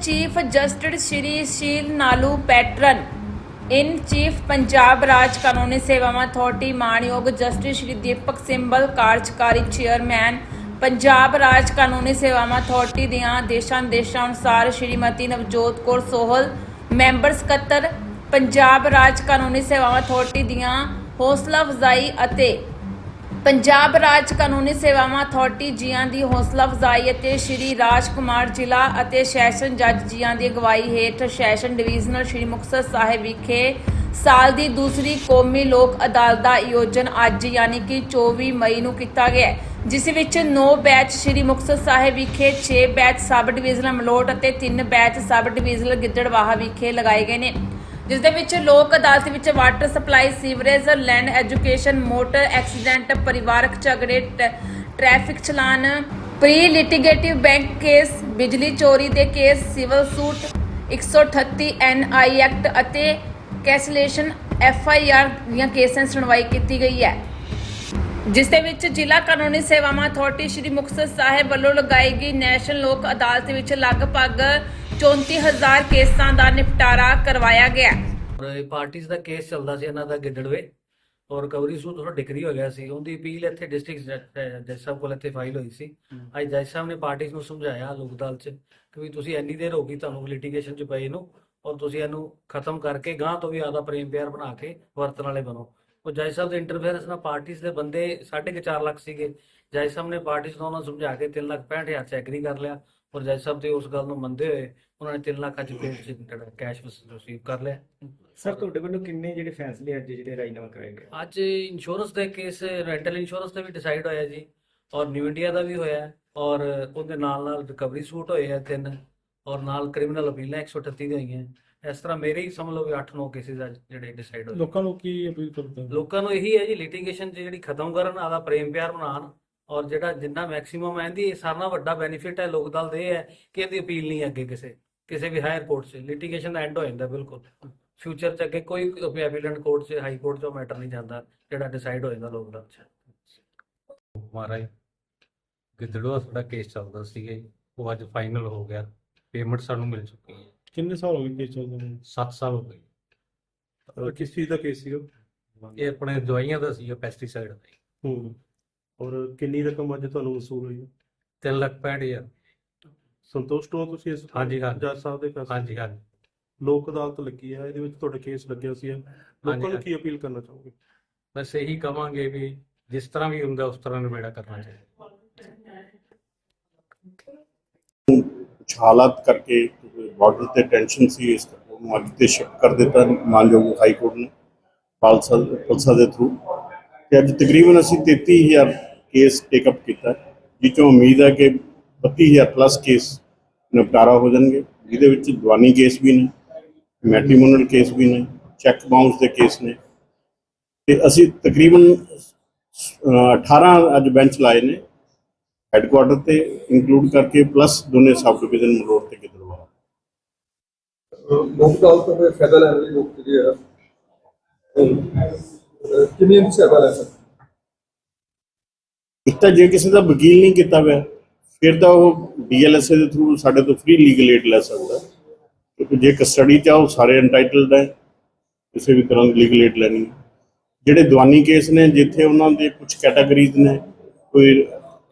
Chief justice Shri Sheel Nalu patron in chief Punjab ਰਾਜ ਕਾਨੂੰਨੀ ਸੇਵਾਵਾਂ authority ਮਾਨਯੋਗ justice Shri Deepak Sibal ਕਾਰਜਕਾਰੀ ਚੇਅਰਮੈਨ ਪੰਜਾਬ ਰਾਜ ਕਾਨੂੰਨੀ ਸੇਵਾਵਾਂ ਅਥਾਰਟੀ ਦੀਆਂ ਦੇਸ਼ਾਂ ਅਨੁਸਾਰ ਸ਼੍ਰੀਮਤੀ ਨਵਜੋਤ ਕੌਰ ਸੋਹਲ ਮੈਂਬਰ ਸਕੱਤਰ ਪੰਜਾਬ ਰਾਜ ਕਾਨੂੰਨੀ ਸੇਵਾਵਾਂ ਅਥਾਰਟੀ ਦੀਆਂ ਹੌਸਲਾ ਅਫਜ਼ਾਈ ਅਤੇ ਪੰਜਾਬ ਰਾਜ ਕਾਨੂੰਨੀ ਸੇਵਾਵਾਂ ਅਥਾਰਟੀ ਜੀਆਂ ਦੀ ਹੌਸਲਾ ਅਫਜ਼ਾਈ ਅਤੇ ਸ਼੍ਰੀ ਰਾਜ ਕੁਮਾਰ ਜ਼ਿਲ੍ਹਾ ਅਤੇ ਸੈਸ਼ਨ ਜੱਜ ਜੀਆਂ ਦੀ ਅਗਵਾਈ ਹੇਠ ਸੈਸ਼ਨ ਡਿਵੀਜ਼ਨਲ ਸ਼੍ਰੀ ਮੁਕਤਸਰ ਸਾਹਿਬ ਵਿਖੇ ਸਾਲ ਦੀ ਦੂਸਰੀ ਕੌਮੀ ਲੋਕ ਅਦਾਲਤ ਦਾ ਆਯੋਜਨ ਅੱਜ ਯਾਨੀ ਕਿ 24 ਮਈ ਨੂੰ ਕੀਤਾ ਗਿਆ ਜਿਸ ਵਿੱਚ 9 ਬੈਚ ਸ਼੍ਰੀ ਮੁਕਤਸਰ ਸਾਹਿਬ ਵਿਖੇ 6 ਬੈਚ ਸਬ ਡਿਵੀਜ਼ਨਲ ਮਲੋਟ ਅਤੇ 3 ਬੈਚ ਸਬ ਡਿਵੀਜ਼ਨਲ ਗਿੱਦੜਵਾਹਾ ਵਿਖੇ ਲਗਾਏ ਗਏ ਨੇ। ਜਿਸ ਦੇ ਵਿੱਚ ਲੋਕ ਅਦਾਲਤ ਵਿੱਚ water supply, sewerage, land education, motor accident, ਪਰਿਵਾਰਕ ਝਗੜੇ, ਟ- traffic challan pre litigative bank case ਬਿਜਲੀ ਚੋਰੀ ਦੇ case civil suit 138 NI act ਅਤੇ ਕੈਂਸਲੇਸ਼ਨ ਐਫਆਈਆਰ ਦੀਆਂ ਕੇਸਾਂ ਸੁਣਵਾਈ ਕੀਤੀ ਗਈ ਹੈ। ਜਿਸ ਦੇ ਵਿੱਚ ਜ਼ਿਲ੍ਹਾ ਕਾਨੂੰਨੀ ਸੇਵਾਵਾਂ ਅਥਾਰਟੀ ਸ਼੍ਰੀ ਮੁਕਤਸਰ ਸਾਹਿਬ ਵੱਲੋਂ ਲਗਾਈ ਗਈ ਨੈਸ਼ਨਲ ਲੋਕ ਅਦਾਲਤ ਵਿੱਚ ਲਗਭਗ 34000 ਕੇਸਾਂ ਦਾ ਨਿਪਟਾਰਾ ਕਰਵਾਇਆ ਗਿਆ ਪਾਰਟੀਆਂ ਦਾ ਕੇਸ ਚੱਲਦਾ ਸੀ ਇਹਨਾਂ ਦਾ ਗਿੱਦੜਵੇ। ਔਰ ਰਿਕਵਰੀ ਸੂਟ ਥੋੜਾ ਡਿਕਰੀ ਹੋ ਗਿਆ ਸੀ। ਉਹਦੀ ਅਪੀਲ ਇੱਥੇ ਡਿਸਟ੍ਰਿਕਟ ਜੱਜ ਸਾਹਿਬ ਕੋਲ ਇੱਥੇ ਫਾਈਲ ਹੋਈ ਸੀ। ਅੱਜ ਜੱਜ ਸਾਹਿਬ ਨੇ ਪਾਰਟੀਆਂ ਨੂੰ ਸਮਝਾਇਆ ਲੋਕ ਅਦਾਲਤ 'ਚ ਕਿ ਵੀ ਤੁਸੀਂ ਇੰਨੀ ਦੇਰ ਹੋ ਗਈ ਤੁਹਾਨੂੰ ਲਿਟੀਗੇਸ਼ਨ 'ਚ ਪਏ ਨੂੰ ਔਰ ਤੁਸੀਂ ਇਹਨੂੰ ਖਤਮ ਕਰਕੇ ਗਾਂ ਤੋਂ ਵੀ ਆਦਾ ਪ੍ਰੇਮ ਪਿਆਰ ਬਣਾ ਕੇ ਵਰਤਣ ਵਾਲੇ ਬਣੋ। ਉਹ ਜੱਜ ਸਾਹਿਬ ਦੇ ਇੰਟਰਫੇਰੈਂਸ ਨਾਲ ਪਾਰਟੀਆਂ ਦੇ ਬੰਦੇ 4.5 ਲੱਖ ਸੀਗੇ। ਜੱਜ ਸਾਹਿਬ ਨੇ ਪਾਰਟੀਆਂ ਨੂੰ ਉਹਨਾਂ ਸਮਝਾ ਕੇ 3 ਲੱਖ 65 ਹਜ਼ਾਰ 'ਚ ਐਗਰੀ ਕਰ ਲਿਆ। ਔਰ ਜੱਜ ਸਾਹਿਬ ਤੇ ਉਸ ਗੱਲ ਨੂੰ ਮੰਨਦੇ ਹੋਏ ਉਹਨਾਂ ਨੇ 3 ਲੱਖ ਅੱਜ ਕੋਰਟ 'ਚ ਜਿਹੜਾ ਕੈਸ਼ ਰਿਸੀਵ ਕਰ ਲਿਆ। ਸਰ ਤੁਹਾਡੇ ਵੱਲੋਂ ਕਿੰਨੇ ਜਿਹੜੇ ਫੈਸਲੇ ਅੱਜ ਜਿਹੜੇ ਰਾਜਨਾਮਾ ਕਰਾਏ ਗਏ? ਅੱਜ ਇੰਸ਼ੋਰੈਂਸ ਦੇ ਕੇਸ ਰੈਂਟਲ ਇੰਸ਼ੋਰੈਂਸ ਤੇ ਵੀ ਡਿਸਾਈਡ ਹੋਇਆ ਜੀ ਔਰ ਨਿਊ ਇੰਡੀਆ ਦਾ ਵੀ ਹੋਇਆ ਔਰ ਉਹਦੇ ਨਾਲ ਨਾਲ ਰਿਕਵਰੀ ਸੂਟ ਹੋਏ ਆ ਤਿੰਨ ਔਰ ਨਾਲ ਕ੍ਰਿਮੀਨਲ ਅਪੀਲਾਂ 138 ਦੀਆਂ ਹੋਈਆਂ। ਇਸ ਤਰ੍ਹਾਂ ਮੇਰੇ ਹੀ ਸਮਝ ਲਓ ਵੀ 8-9 ਕੇਸਿਸ ਅੱਜ ਜਿਹੜੇ ਡਿਸਾਈਡ ਹੋਏ। ਲੋਕਾਂ ਨੂੰ ਕੀ ਅਪੀਲ ਕਰਦੇ ਲੋਕਾਂ ਨੂੰ ਇਹੀ ਹੈ ਜੀ ਲਿਟੀਗੇਸ਼ਨ ਜਿਹੜੀ ਖਤਮ ਕਰਨ ਆਦਾ ਪ੍ਰੇਮ ਪਿਆਰ ਬਣਾਉਣ ਔਰ ਜਿਹੜਾ ਜਿੰਨਾ ਮੈਕਸਿਮਮ ਆਂਦੀ ਇਹ ਸਾਰਿਆਂ ਨਾਲੋਂ ਵੱਡਾ ਬੈਨੀਫਿਟ ਹੈ ਲੋਕ ਦਲ ਦੇ ਹੈ ਕਿ ਇਹਦੀ ਅਪੀਲ ਨਹੀਂ ਅੱਗੇ ਕਿਸੇ ਕਿਸੇ ਵੀ ਹਾਇਰ ਕੋਰਟ 'ਚ। ਲਿਟੀਗੇਸ਼ਨ ਦਾ ਐਂਡ ਹੋ ਜਾਂਦਾ ਬਿਲਕੁਲ। ਫਿਊਚਰ 'ਚ ਅੱਗੇ ਕੋਈ ਐਪੀਲੈਂਟ ਕੋਰਟ 'ਚ ਹਾਈ ਕੋਰਟ 'ਚ ਮੈਟਰ ਨਹੀਂ ਜਾਂਦਾ ਜਿਹੜਾ ਡਿਸਾਈਡ ਹੋ ਜਾਂਦਾ ਲੋਕ ਦਲ 'ਚ। ਮਹਾਰਾਜ ਗਿੱਦੜਵਾ ਸਾਡਾ ਕੇਸ ਚੱਲਦਾ ਸੀਗਾ ਜੀ ਉਹ ਅੱਜ ਫਾਈਨਲ ਹੋ ਗਿਆ। ਪੇਮੈਂਟ ਸਾਨੂੰ ਮਿਲ ਚੁੱਕੀ ਹੈ। ਕਿੰਨੇ ਸਾਲ ਹੋ ਗਏ ਕੇਸ ਚੱਲਦੇ ਨੂੰ? 7 ਸਾਲ ਹੋ ਗਏ। ਕਿਸ ਚੀਜ਼ ਦਾ ਕੇਸ ਸੀਗਾ ਇਹ ਆਪਣੇ ਦਵਾਈਆਂ ਦਾ ਸੀਗਾ ਪੈਸਟੀਸਾਈਡ ਦਾ ਹੂੰ। ਔਰ ਕਿੰਨੀ ਰਕਮ ਅੱਜ ਤੁਹਾਨੂੰ ਵਸੂਲ ਹੋਈ ਹੈ? 3 ਲੱਖ 65000 ਸੰਤੁਸ਼ਟ ਹੋ ਤੁਸੀਂ ਇਸ ਹਾਂਜੀ, ਹਾਂਜੀ। ਜੱਜ ਸਾਹਿਬ ਦੇ ਫੈਸਲੇ ਹਾਂਜੀ ਹਾਂਜੀ ਲੋਕ ਅਦਾਲਤ ਲੱਗੀ ਹੈ ਇਹਦੇ ਵਿੱਚ ਤੁਹਾਡਾ ਕੇਸ ਲੱਗਿਆ ਸੀ। ਲੋਕਾਂ ਨੂੰ ਹਾਂਜੀ। ਕੀ ਅਪੀਲ ਕਰਨਾ ਚਾਹੋਗੇ? ਬਸ ਇਹੀ ਕਵਾਂਗੇ ਵੀ ਜਿਸ ਤਰ੍ਹਾਂ ਵੀ ਹੁੰਦਾ ਉਸ ਤਰ੍ਹਾਂ ਨਿਬੇੜਾ ਕਰਨਾ ਚਾਹੀਦਾ। ਕੁਛ ਹਾਲਾਤ ਕਰਕੇ ਬਾਰਡਰ ਤੇ ਟੈਨਸ਼ਨ ਸੀ ਇਸ ਕਰਕੇ ਉਹਨੂੰ ਅੱਗੇ ਤੇ ਸ਼ਿਫਟ ਕਰ ਦਿੱਤਾ ਮਾਨਯੋਗ ਹਾਈ ਕੋਰਟ ਨੇ ਖਾਲਸਾ ਖਾਲਸਾ ਦੇ ਥਰੂ ਤੇ ਅੱਜ ਤਕਰੀਬਨ ਅਸੀਂ 33000 ਕੇਸ ਟੇਕ ਅਪ ਕੀਤਾ। ਜਿਸ ਤੋਂ ਉਮੀਦ ਹੈ ਕਿ 32000 ਪਲੱਸ ਕੇਸ ਨਿਪਟਾਰਾ ਹੋ ਜਾਣਗੇ। ਜਿਹਦੇ ਵਿੱਚ ਦੀਵਾਨੀ ਕੇਸ ਵੀ ਨੇ ਮੈਟ੍ਰੀਮੋਨੀਅਲ ਕੇਸ ਵੀ ਨੇ ਚੈੱਕ ਬਾਉਂਸ ਦੇ ਕੇਸ ਨੇ। ਤੇ ਅਸੀਂ ਤਕਰੀਬਨ ਅਹ, 18 ਅੱਜ ਬੈਂਚ ਲਾਏ ਨੇ। ਹੈੱਡਕੁਆਟਰ ਤੇ ਇਨਕਲੂਡ ਕਰਕੇ ਪਲੱਸ ਦੋਨੇ ਸਬ ਡਿਵੀਜ਼ਨ ਮਲੋਟ ਤੇ ਗਿੱਦੜਵਾ ਲੋਕ ਅਦਾਲਤ ਦੇ ਫਾਇਦਾ ਲੈਣ ਲਈ ਲੋਕ ਜਿਹੜੇ ਆ ਕਿੰਨੀ ਦੀ ਲੈ ਸਕਦੇ? ਇੱਕ ਤਾਂ ਜੇ ਕਿਸੇ ਦਾ ਵਕੀਲ ਨਹੀਂ ਕੀਤਾ ਹੋਇਆ, ਫਿਰ ਤਾਂ ਉਹ ਡੀਐਲਐਸਏ ਦੇ ਥਰੂ ਸਾਡੇ ਤੋਂ ਫ੍ਰੀ ਲੀਗਲ ਏਡ ਲੈ ਸਕਦਾ। ਕਿਉਂਕਿ ਜੇ ਕਸਟਡੀ ਚ ਸਾਰੇ ਐਂਟਾਈਟਲਡ ਹੈ, ਕਿਸੇ ਵੀ ਤਰ੍ਹਾਂ ਦੀ ਲੀਗਲ ਏਡ ਲੈਣੀ ਜਿਹੜੇ ਦੀਵਾਨੀ ਕੇਸ ਨੇ, ਜਿੱਥੇ ਉਹਨਾਂ ਦੇ ਕੁਝ ਕੈਟਾਗਰੀਜ਼ ਨੇ, ਕੋਈ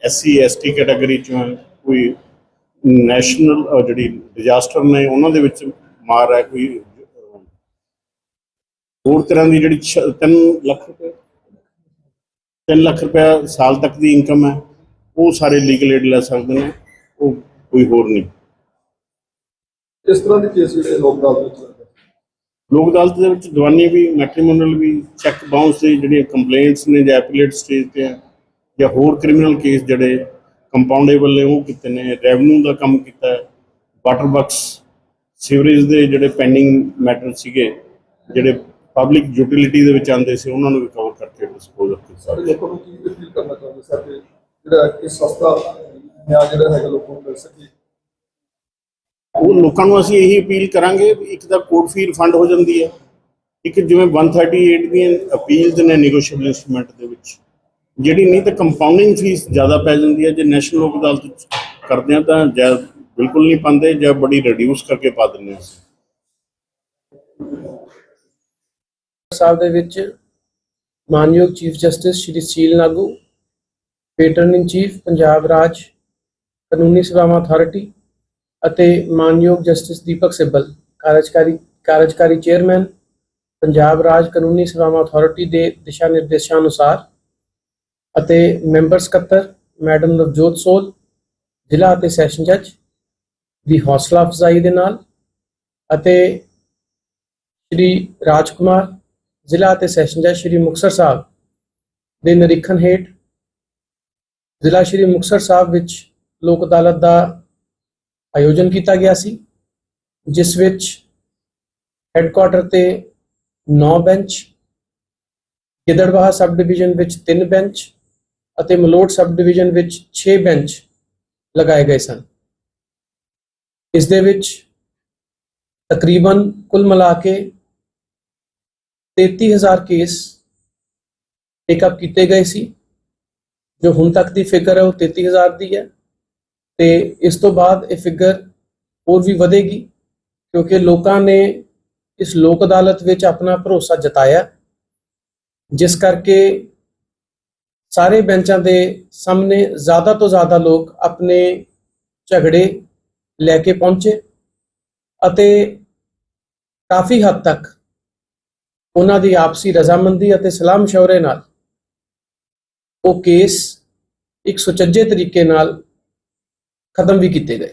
ਐਸਸੀ ਐਸਟੀ ਕੈਟਾਗਰੀ ਚੋਂ, ਕੋਈ ਨੈਸ਼ਨਲ ਜਿਹੜੀ ਡਿਜ਼ਾਸਟਰ ਨੇ, ਉਹਨਾਂ ਦੇ ਵਿੱਚ ਮਾਰ ਹੈ, ਕੋਈ ਹੋਰ ਤਰ੍ਹਾਂ ਦੀ ਜਿਹੜੀ 3 ਲੱਖ ਰੁਪਏ 3 ਲੱਖ ਰੁਪਏ ਸਾਲ ਤੱਕ ਦੀ ਇਨਕਮ ਹੈ ਉਹ ਸਾਰੇ ਲੀਗਲ ਏਡ ਲੈ ਸਕਦੇ ਨੇ ਉਹ ਕੋਈ ਹੋਰ ਨਹੀਂ। ਇਸ ਤਰ੍ਹਾਂ ਦੇ ਕੇਸ ਜਿਹੜੇ ਲੋਕ ਅਦਾਲਤ ਵਿੱਚ ਲੱਗਦੇ ਲੋਕ ਅਦਾਲਤ ਦੇ ਵਿੱਚ ਦੀਵਾਨੀ ਵੀ ਮੈਟ੍ਰੀਮੋਨੀਅਲ ਵੀ ਚੈੱਕ ਬਾਉਂਸ ਦੇ ਜਿਹੜੀਆਂ ਕੰਪਲੇਂਟਸ ਨੇ ਜਾਂ ਐਪੀਲੇਟ ਸਟੇਜ ਤੇ ਹੈ ਜਾਂ ਹੋਰ ਕ੍ਰਿਮੀਨਲ ਕੇਸ ਜਿਹੜੇ ਕੰਪਾਊਂਡੇਬਲ ਨੇ ਉਹ ਕੀਤੇ ਨੇ ਰੈਵਨਿਊ ਦਾ ਕੰਮ ਕੀਤਾ ਹੈ ਵਾਟਰ ਵਰਕਸ ਸੀਵਰੇਜ ਦੇ ਜਿਹੜੇ ਪੈਂਡਿੰਗ ਮੈਟਰ ਸੀਗੇ ਜਿਹੜੇ ਪਬਲਿਕ ਯੂਟਿਲਿਟੀ ਦੇ ਵਿੱਚ ਆਉਂਦੇ ਸੀ ਉਹਨਾਂ ਨੂੰ ਵੀ ਕਵਰ ਕਰਕੇ ਡਿਸਪੋਜ਼ ਕੀਤਾ। ਸਾਰੇ ਲੋਕਾਂ ਨੂੰ ਕੀ ਅਪੀਲ ਕਰਨਾ ਚਾਹੁੰਦੇ ਸਰ ਕਿ ਜਿਹੜਾ ਇਹ ਸਸਤਾ ਨਿਆਂ ਜਿਹੜਾ ਹੈਗਾ ਲੋਕਾਂ ਨੂੰ ਮਿਲ ਸਕੇ? ਉਹ ਲੋਕਾਂ ਨੂੰ ਅਸੀਂ ਇਹੀ ਅਪੀਲ ਕਰਾਂਗੇ ਇੱਕ ਤਾਂ ਕੋਰਟ ਫੀ ਰਿਫੰਡ ਹੋ ਜਾਂਦੀ ਹੈ। ਇੱਕ ਜਿਵੇਂ 138 ਦੀਆਂ ਅਪੀਲਸ ਨੇ ਨੈਗੋਸ਼ੀਏਬਲ ਇਨਸਟਰੂਮੈਂਟ ਦੇ ਵਿੱਚ ਜਿਹੜੀ ਨਹੀਂ ਤਾਂ ਕੰਪਾਊਂਡਿੰਗ ਫੀਸ ਜ਼ਿਆਦਾ ਪੈ ਜਾਂਦੀ ਹੈ। ਜੇ ਨੈਸ਼ਨਲ ਲੋਕ ਅਦਾਲਤ ਕਰਦੇ ਆ ਤਾਂ ਜ਼ਿਆ- ਬਿਲਕੁਲ ਨਹੀਂ ਪਾਉਂਦੇ ਜਾਂ ਬੜੀ ਰਿਡਿਊਸ ਕਰਕੇ ਪਾ ਦਿੰਦੇ ਹਾਂ ਸਾਹਿਬ ਦੇ ਵਿੱਚ ਮਾਨਯੋਗ chief justice Shri Sheel Nagu, patron in chief Punjab ਰਾਜ ਕਾਨੂੰਨੀ ਸੇਵਾਵਾਂ ਅਥਾਰਟੀ ਅਤੇ ਮਾਨਯੋਗ ਜਸਟਿਸ ਦੀਪਕ ਸਿੱਬਲ, ਕਾਰਜਕਾਰੀ ਕਾਰਜਕਾਰੀ ਚੇਅਰਮੈਨ ਪੰਜਾਬ ਰਾਜ ਕਾਨੂੰਨੀ ਸੇਵਾਵਾਂ ਅਥਾਰਟੀ ਦੇ ਦਿਸ਼ਾ ਨਿਰਦੇਸ਼ਾਂ ਅਨੁਸਾਰ ਅਤੇ ਮੈਂਬਰ ਸਕੱਤਰ ਮੈਡਮ ਨਵਜੋਤ ਸੋਲ, ਜ਼ਿਲ੍ਹਾ ਅਤੇ ਸੈਸ਼ਨ ਜੱਜ ਦੀ ਹੌਸਲਾ ਅਫਜ਼ਾਈ ਦੇ ਨਾਲ ਅਤੇ ਸ਼੍ਰੀ ਰਾਜਕੁਮਾਰ ਜ਼ਿਲ੍ਹਾ ਅਤੇ ਸੈਸ਼ਨ ਜੱਜ ਸ਼੍ਰੀ ਮੁਕਤਸਰ ਸਾਹਿਬ ਦੇ ਨਿਰੀਖਣ ਹੇਠ ਜ਼ਿਲ੍ਹਾ ਸ਼੍ਰੀ ਮੁਕਤਸਰ ਸਾਹਿਬ ਵਿੱਚ ਲੋਕ ਅਦਾਲਤ ਦਾ ਆਯੋਜਨ ਕੀਤਾ ਗਿਆ ਸੀ, ਜਿਸ ਵਿੱਚ ਹੈੱਡਕੁਆਟਰ ਤੇ 9 ਬੈਂਚ ਗਿੱਦੜਬਾਹਾ ਸਬ ਡਿਵੀਜ਼ਨ ਵਿੱਚ 3 ਬੈਂਚ ਅਤੇ ਮਲੋਟ ਸਬ ਡਿਵੀਜ਼ਨ ਵਿੱਚ 6 ਬੈਂਚ ਲਗਾਏ ਗਏ ਸਨ। ਇਸ ਦੇ ਵਿੱਚ ਤਕਰੀਬਨ ਕੁੱਲ ਮਿਲਾ ਕੇ 33000 ਕੇਸ ਪਿਕਅਪ ਕੀਤੇ ਗਏ ਸੀ। ਜੋ ਹੁਣ ਤੱਕ ਦੀ ਫਿਗਰ ਹੈ, ਉਹ 33000 ਦੀ ਹੈ। ਤੇ ਇਸ ਤੋਂ ਬਾਅਦ ਇਹ ਫਿਗਰ ਹੋਰ ਵੀ ਵਧੇਗੀ, ਕਿਉਂਕਿ ਲੋਕਾਂ ਨੇ ਇਸ ਲੋਕ ਅਦਾਲਤ ਵਿੱਚ ਆਪਣਾ ਭਰੋਸਾ ਜਤਾਇਆ। ਜਿਸ ਕਰਕੇ ਸਾਰੇ ਬੈਂਚਾਂ ਦੇ ਸਾਹਮਣੇ ਜ਼ਿਆਦਾ ਤੋਂ ਜ਼ਿਆਦਾ ਲੋਕ ਆਪਣੇ ਝਗੜੇ ਲੈ ਕੇ ਪਹੁੰਚੇ ਅਤੇ ਕਾਫੀ ਹੱਦ ਤੱਕ ਉਹਨਾਂ ਦੀ ਆਪਸੀ ਰਜ਼ਾਮੰਦੀ ਅਤੇ ਸਲਾਮ ਸ਼ੌਰੇ ਨਾਲ ਉਹ ਕੇਸ ਇੱਕ ਸੁਚੱਜੇ ਤਰੀਕੇ ਨਾਲ ਖਤਮ ਵੀ ਕੀਤੇ ਗਏ।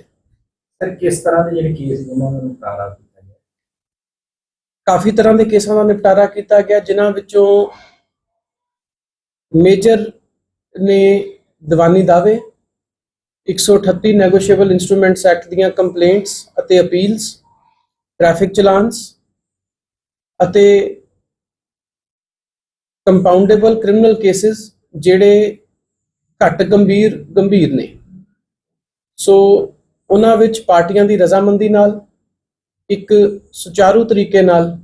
ਸਰ ਕਿਸ ਤਰ੍ਹਾਂ ਦੇ ਜਿਹੜੇ ਕੇਸ ਜਿਨ੍ਹਾਂ ਦਾ ਨਿਪਟਾਰਾ ਕੀਤਾ ਗਿਆ? ਕਾਫੀ ਤਰ੍ਹਾਂ ਦੇ ਕੇਸਾਂ ਦਾ ਨਿਪਟਾਰਾ ਕੀਤਾ ਗਿਆ ਜਿਨ੍ਹਾਂ ਵਿੱਚੋਂ ਮੇਜਰ ਨੇ ਦਿਵਾਨੀ ਦਾਅਵੇ 138 ਨੈਗੋਸ਼ੀਏਬਲ ਇਨਸਟਰੂਮੈਂਟਸ ਐਕਟ ਦੀਆਂ ਕੰਪਲੇਂਟਸ ਅਤੇ ਅਪੀਲਸ ਟ੍ਰੈਫਿਕ ਚਲਾਨਸ ਅਤੇ ਕੰਪਾਊਂਡੇਬਲ ਕ੍ਰਿਮੀਨਲ ਕੇਸਿਸ ਜਿਹੜੇ ਘੱਟ ਗੰਭੀਰ ਗੰਭੀਰ ਨੇ। ਸੋ ਉਹਨਾਂ ਵਿੱਚ ਪਾਰਟੀਆਂ ਦੀ ਰਜ਼ਾਮੰਦੀ ਨਾਲ, ਇੱਕ ਸੁਚਾਰੂ ਤਰੀਕੇ ਨਾਲ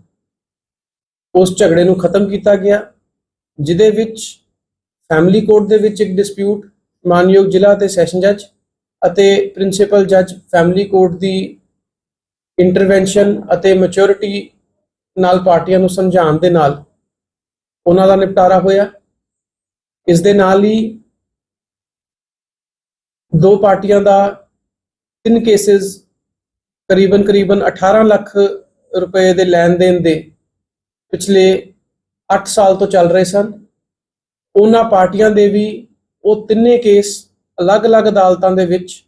ਉਸ ਝਗੜੇ ਨੂੰ ਖਤਮ ਕੀਤਾ ਗਿਆ, ਜਿਹਦੇ ਵਿੱਚ ਫੈਮਿਲੀ ਕੋਰਟ ਦੇ ਵਿੱਚ ਇੱਕ ਡਿਸਪਿਊਟ ਮਾਨਯੋਗ ਜ਼ਿਲ੍ਹਾ ਤੇ ਸੈਸ਼ਨ ਜੱਜ ਅਤੇ ਪ੍ਰਿੰਸੀਪਲ ਜੱਜ ਫੈਮਿਲੀ ਕੋਰਟ ਦੀ ਇੰਟਰਵੈਂਸ਼ਨ ਅਤੇ ਮੈਚੁਰਿਟੀ ਨਾਲ ਪਾਰਟੀਆਂ ਨੂੰ ਸਮਝਾਉਣ ਦੇ ਨਾਲ ਉਹਨਾਂ ਦਾ ਨਿਪਟਾਰਾ ਹੋਇਆ। ਇਸ ਦੇ ਨਾਲ ਹੀ ਦੋ ਪਾਰਟੀਆਂ ਦਾ ਤਿੰਨ ਕੇਸਿਸ ਕਰੀਬਨ ਕਰੀਬਨ 18 ਲੱਖ ਰੁਪਏ ਦੇ ਲੈਣ ਦੇਣ ਦੇ ਪਿਛਲੇ 8 ਸਾਲ ਤੋਂ ਚੱਲ ਰਹੇ ਸਨ। ਉਹਨਾਂ ਪਾਰਟੀਆਂ ਦੇ ਵੀ ਉਹ ਤਿੰਨੇ ਕੇਸ ਅਲੱਗ-ਅਲੱਗ ਅਦਾਲਤਾਂ ਦੇ ਵਿੱਚ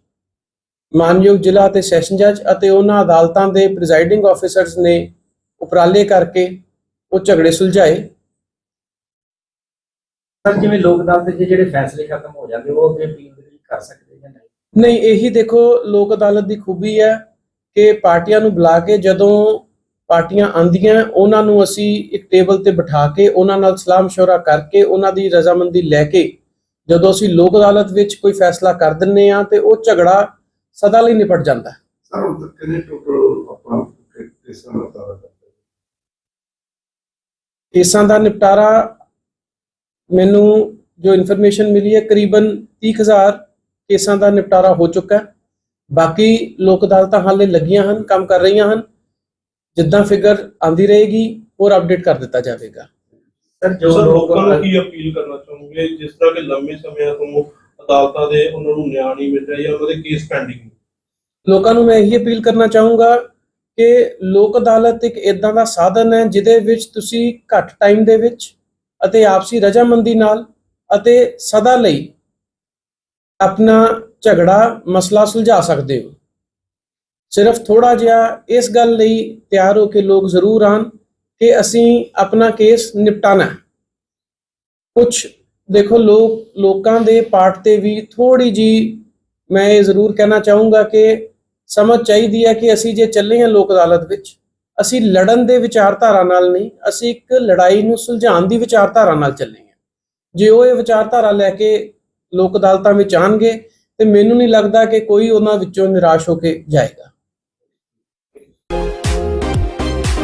ਮਾਨਯੋਗ ਜ਼ਿਲ੍ਹਾ ਤੇ ਸੈਸ਼ਨ ਜੱਜ ਅਤੇ ਉਹਨਾਂ ਅਦਾਲਤਾਂ ਦੇ ਪ੍ਰੀਜ਼ਾਈਡਿੰਗ ਆਫੀਸਰਸ ਨੇ ਉਪਰਾਲੇ ਕਰਕੇ ਉਹ ਝਗੜੇ ਸੁਲਝਾਏ। ਸਰ ਜਿਵੇਂ ਲੋਕਦਾਨ ਦੇ ਜਿਹੜੇ ਫੈਸਲੇ ਖਤਮ ਹੋ ਜਾਂਦੇ ਉਹ ਅੱਗੇ ਅਪੀਲ ਦੇ ਲਈ ਕਰ ਸਕਦੇ ਜਾਂ ਨਹੀਂ? ਨਹੀਂ ਇਹੀ ਦੇਖੋ ਲੋਕ ਅਦਾਲਤ ਦੀ ਖੂਬੀ ਹੈ ਕਿ ਪਾਰਟੀਆਂ ਨੂੰ ਬੁਲਾ ਕੇ ਜਦੋਂ ਪਾਰਟੀਆਂ ਆਂਦੀਆਂ ਉਹਨਾਂ ਨੂੰ ਅਸੀਂ ਇੱਕ ਟੇਬਲ ਤੇ ਬਿਠਾ ਕੇ ਉਹਨਾਂ ਨਾਲ ਸਲਾਮ ਸ਼ੋਰਾ ਕਰਕੇ ਉਹਨਾਂ ਦੀ ਰਜ਼ਾਮੰਦੀ ਲੈ ਕੇ ਜਦੋਂ ਅਸੀਂ ਲੋਕ ਅਦਾਲਤ ਵਿੱਚ ਕੋਈ ਫੈਸਲਾ ਕਰ ਦਿੰਨੇ ਆ ਤੇ ਉਹ ਝਗੜਾ ਸਦਾ ਲਈ ਨਿਪਟ ਜਾਂਦਾ ਕੇਸਾਂ ਦਾ ਨਿਪਟਾਰਾ ਮੈਨੂੰ ਜੋ ਇਨਫੋਰਮੇਸ਼ਨ ਮਿਲੀ ਹੈ ਕਰੀਬਨ 30000 ਕੇਸਾਂ ਦਾ ਨਿਪਟਾਰਾ ਹੋ ਚੁੱਕਾ ਹੈ। ਬਾਕੀ ਲੋਕ ਅਦਾਲਤਾਂ ਹਾਲੇ ਲੱਗੀਆਂ ਹਨ ਕੰਮ ਕਰ ਰਹੀਆਂ ਹਨ। ਜਿੱਦਾਂ ਫਿਗਰ ਆਂਦੀ ਰਹੇਗੀ ਹੋਰ ਅਪਡੇਟ ਕਰ ਦਿੱਤਾ ਜਾਵੇਗਾ। ਸਰ ਜੋ ਲੋਕ ਨੂੰ ਕੀ ਅਪੀਲ ਕਰਨਾ ਚਾਹੋਗੇ? ਜਿਸ ਤਰ੍ਹਾਂ ਕਿ ਲੰਮੇ ਸਮੇਂ ਤੋਂ ਅਦਾਲਤਾਂ ਦੇ ਉਹਨਾਂ ਨੂੰ ਨਿਆਂ ਨਹੀਂ ਮਿਲ ਰਿਹਾ ਜਾਂ ਉਹਨਾਂ ਦੇ ਕੇਸ ਪੈਂਡਿੰਗ ਲੋਕਾਂ ਨੂੰ ਮੈਂ ਇਹੀ ਅਪੀਲ ਕਰਨਾ ਚਾਹੂੰਗਾ ਕਿ ਲੋਕ ਅਦਾਲਤ ਇੱਕ ਇਦਾਂ ਦਾ ਸਾਧਨ ਹੈ ਜਿਹਦੇ ਵਿੱਚ ਤੁਸੀਂ ਘੱਟ ਟਾਈਮ ਦੇ ਵਿੱਚ ਅਤੇ ਆਪਸੀ ਰਜਾਮੰਦੀ ਨਾਲ ਅਤੇ ਸਦਾ ਲਈ ਆਪਣਾ ਝਗੜਾ, ਮਸਲਾ ਸੁਲਝਾ ਸਕਦੇ ਹੋ। ਸਿਰਫ ਥੋੜਾ ਜਿਹਾ ਇਸ ਗੱਲ ਲਈ ਤਿਆਰ ਹੋ ਕੇ ਲੋਕ ਜ਼ਰੂਰ ਆਣ ਕਿ ਅਸੀਂ ਆਪਣਾ ਕੇਸ ਨਿਪਟਾਣਾ ਹੈ। ਕੁਝ ਦੇਖੋ ਲੋਕ, ਲੋਕਾਂ ਦੇ ਪਾਰਟ ਤੇ ਵੀ ਥੋੜੀ ਜੀ ਮੈਂ ਇਹ ਜ਼ਰੂਰ ਕਹਿਣਾ ਚਾਹੂੰਗਾ ਕਿ ਸਮਝ ਚਾਹੀਦੀ ਹੈ ਕਿ ਅਸੀਂ ਜੇ ਚੱਲੇ ਹਾਂ ਲੋਕ ਅਦਾਲਤ ਵਿੱਚ ਅਸੀਂ ਲੜਨ ਦੇ ਵਿਚਾਰਧਾਰਾ ਨਾਲ ਨਹੀਂ, ਅਸੀਂ ਇੱਕ ਲੜਾਈ ਨੂੰ ਸੁਲਝਾਉਣ ਦੀ ਵਿਚਾਰਧਾਰਾ ਨਾਲ ਚੱਲੇ ਹਾਂ। ਜੇ ਉਹ ਇਹ ਵਿਚਾਰਧਾਰਾ ਲੈ ਕੇ ਲੋਕ ਅਦਾਲਤਾਂ ਵਿੱਚ ਆਣਗੇ ਤੇ ਮੈਨੂੰ ਨਹੀਂ ਲੱਗਦਾ ਕਿ ਕੋਈ ਉਹਨਾਂ ਵਿੱਚੋਂ ਨਿਰਾਸ਼ ਹੋ ਕੇ ਜਾਏਗਾ।